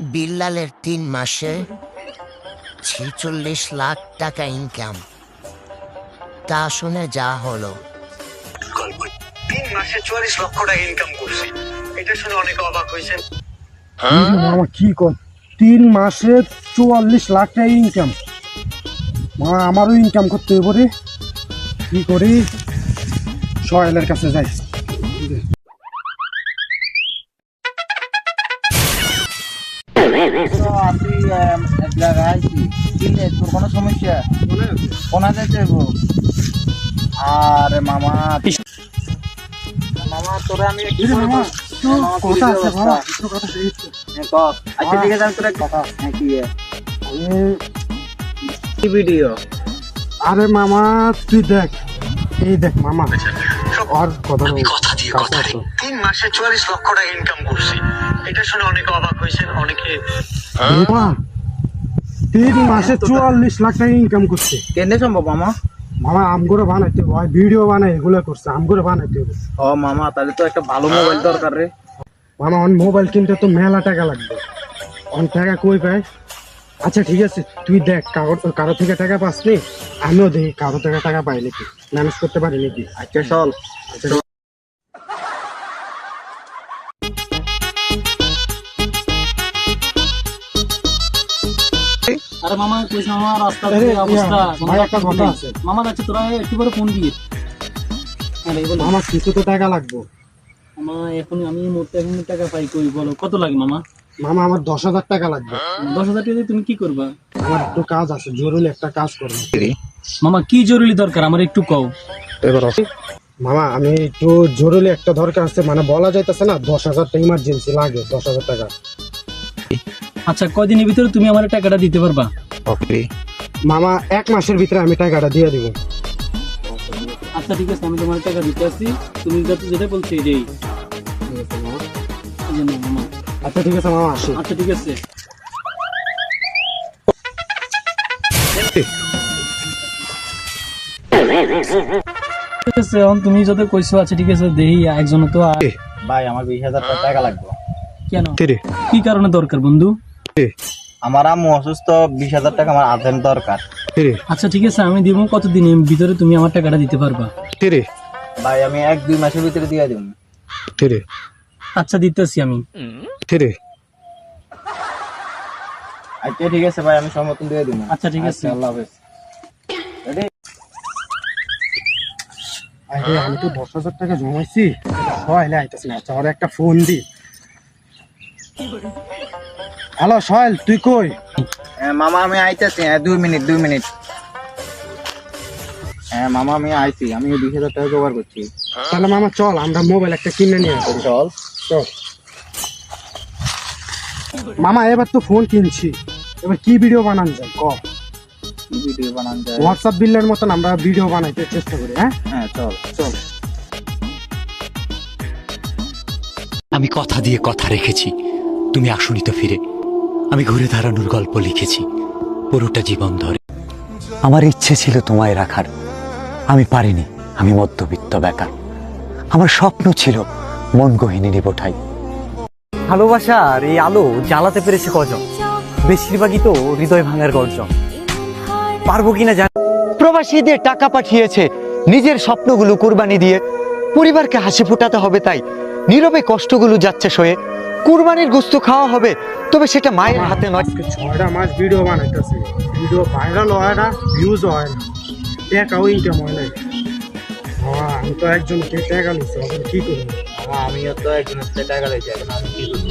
বিল্লালের তিন মাসে ছেচল্লিশ লাখ টাকা ইনকাম তা শুনে যা হলো। তিন মাসে চুয়াল্লিশ লক্ষ টাকা ইনকাম করছি। এটা শুনে অনেকে অবাক হয়েছেন। মামা কি কর? তিন মাসে চুয়াল্লিশ লাখ টাকা ইনকাম মা আমারও ইনকাম করতে হবে রে। কি করি? সোহেলের কাছে যাই। এক জায়গায় তোর কোনো সমস্যা? যাব আরে মামা মামা আমি কথা আছে বাবা, একটু কথা আছে, একটু। হ্যাঁ, কর। আচ্ছা ঠিক আছে আমি তোরা কথা। হ্যাঁ কি কি ভিডিও। আরে মামা তুই দেখ। এই দেখ মামা। আর কথা কথা দিয়ে কথা তিন মাসে চুয়াল্লিশ লক্ষ টাকা ইনকাম করছি। এটা শুনে অনেকে অবাক হয়েছেন অনেকে মামা তিন মাসে চুয়াল্লিশ লাখ টাকা ইনকাম করছে। কেনে সম্ভব মামা? মামা আমগুলো বানাইতে হয় ভিডিও বানাই এগুলো করছে আমগুলো বানাইতে হবে। ও মামা তাহলে তো একটা ভালো মোবাইল দরকার রে। মামা অন মোবাইল কিনতে তো মেলা টাকা লাগবে। অন টাকা কই পাই? আচ্ছা ঠিক আছে তুই দেখ কারও কারও থেকে টাকা পাসনি? আমিও দেখি কারও থেকে টাকা পাই নাকি? ম্যানেজ করতে পারি নাকি? আচ্ছা চল। আচ্ছা আরে মামা কইস মামা রাস্তার আরে, অবস্থা ভাই, একটা রাস্তা কথা। আছে। মামা যাচ্ছে তোরা একটু করে ফোন দিয়ে আরে বলো। আমার কিছু তো টাকা লাগবে। মামা এখন আমি এই এখন টাকা পাই কই বলো? কত লাগে মামা? মামা আমার দশ হাজার টাকা লাগবে। দশ হাজার টাকা তুমি কি করবা? আমার একটু কাজ আছে জরুরি একটা কাজ করব। মামা কি জরুরি দরকার? আমার একটু কও। এবার মামা আমি একটু জরুরি একটা দরকার আছে মানে বলা যাইতেছে না দশ হাজার টাকা ইমার্জেন্সি লাগে দশ হাজার টাকা। আচ্ছা কয়দিনের ভিতরে তুমি আমার টাকাটা দিতে পারবা? ওকে মামা এক মাসের ভিতরে আমি টাকাটা দিয়ে দিব। আচ্ছা ঠিক আছে আমি তোমার টাকা দিতে আসছি। তুমি যত যেটা বলছো এটাই। আচ্ছা ঠিক আছে মামা আসি। আচ্ছা ঠিক আছে। ঠিক আছে এখন তুমি যত কইছো আচ্ছা ঠিক আছে দেহি একজন তো ভাই আমার বিশ হাজার টাকা লাগবে। কেন? কি কারণে দরকার বন্ধু? আমার আম্মু অসুস্থ বিশ হাজার টাকা আমার আর্জেন্ট দরকার। আচ্ছা ঠিক আছে আমি দিব কতদিনের ভিতরে তুমি আমার টাকাটা দিতে পারবা? ভাই আমি এক দুই মাসের ভিতরে দিয়ে দিব। আচ্ছা দিতেছি আমি। আচ্ছা ঠিক আছে ভাই আমি সমর্থন দিয়ে দিব। আচ্ছা ঠিক আছে। আল্লাহ হাফেজ। আরে আমি তো দশ হাজার টাকা জমাইছি। আইতেছে না আচ্ছা ওর একটা ফোন দি। হ্যালো সহেল তুই কই? হ্যাঁ মামা আমি আইতেছি। হ্যাঁ দুই মিনিট দুই মিনিট। হ্যাঁ মামা আমি আইছি। আমি বিশ হাজার টাকা জোগাড় করছি। তাহলে মামা চল আমরা মোবাইল একটা কিনে নিয়ে আসি। চল। চল। মামা এবার তো ফোন কিনছি। এবার কি ভিডিও বানান যায়? ক? কি ভিডিও বানান যায়? হোয়াটসঅ্যাপ বিলের মতন আমরা ভিডিও বানাইতে চেষ্টা করি হ্যাঁ? হ্যাঁ চল। চল। আমি কথা দিয়ে কথা রেখেছি। তুমি আসনি তো ফিরে। আমি ঘুরে দাঁড়ানোর গল্প লিখেছি। পুরোটা জীবন ধরে। আমার ইচ্ছে ছিল তোমায় রাখার। আমি পারিনি। আমি মধ্যবিত্ত বেকার। আমার স্বপ্ন ছিল মন গহিনী নিবঠাই। ভালোবাসার এই আলো জ্বালাতে পেরেছে কজন? বেশিরভাগই তো হৃদয় ভাঙার গর্জন। পারব কিনা জান প্রবাসীদের টাকা পাঠিয়েছে। নিজের স্বপ্নগুলো কুরবানি দিয়ে। পরিবারকে হাসি ফোটাতে হবে তাই। নীরবে কষ্টগুলো যাচ্ছে সয়ে। কুরবানির গোস্ত খাওয়া হবে তবে সেটা মায়ের হাতে নয়। ছয়টা মাস ভিডিও বানাইতেছে। ভিডিও ভাইরাল হয় না ভিউজ হয় না। টাকাও ইনকাম হয় বাবা, আমি তো একজনকে টাকা নিচ্ছি এখন কি করব? আমিও তো একজনের টাকা লেগে এখন আমি কি করব?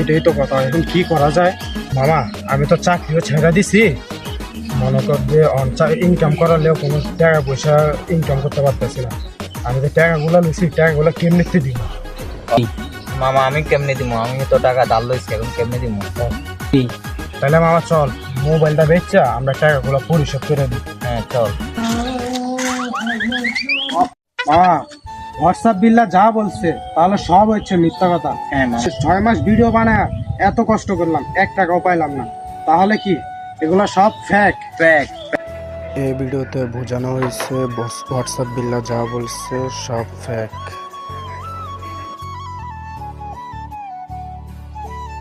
এটাই তো কথা এখন কি করা যায়? মামা আমি তো চাকরিও ছেড়ে দিছি। মনে কর যে ইনকাম করালেও কোনো টাকা পয়সা ইনকাম করতে পারতেছি না। আমি যে টাকাগুলো নিছি টাকাগুলো কেমনিতে দিব? মামা আমি কেমনে দিব আমি তো টাকা ডাল লইছি এখন কেমনে দিব তাহলে মামা চল মোবাইলটা বেচা আমরা টাকাগুলো পরিশোধ করে দিই। হ্যাঁ চল। মামা হোয়াটসঅ্যাপ বিল্লা যা বলছে তাহলে সব হচ্ছে মিথ্যা কথা। হ্যাঁ ছয় মাস ভিডিও বানায় এত কষ্ট করলাম এক টাকাও পাইলাম না। তাহলে কি? এগুলো সব ফ্যাক ফ্যাক এই ভিডিওতে বোঝানো হয়েছে হোয়াটসঅ্যাপ বিল্লা যা বলছে সব ফ্যাক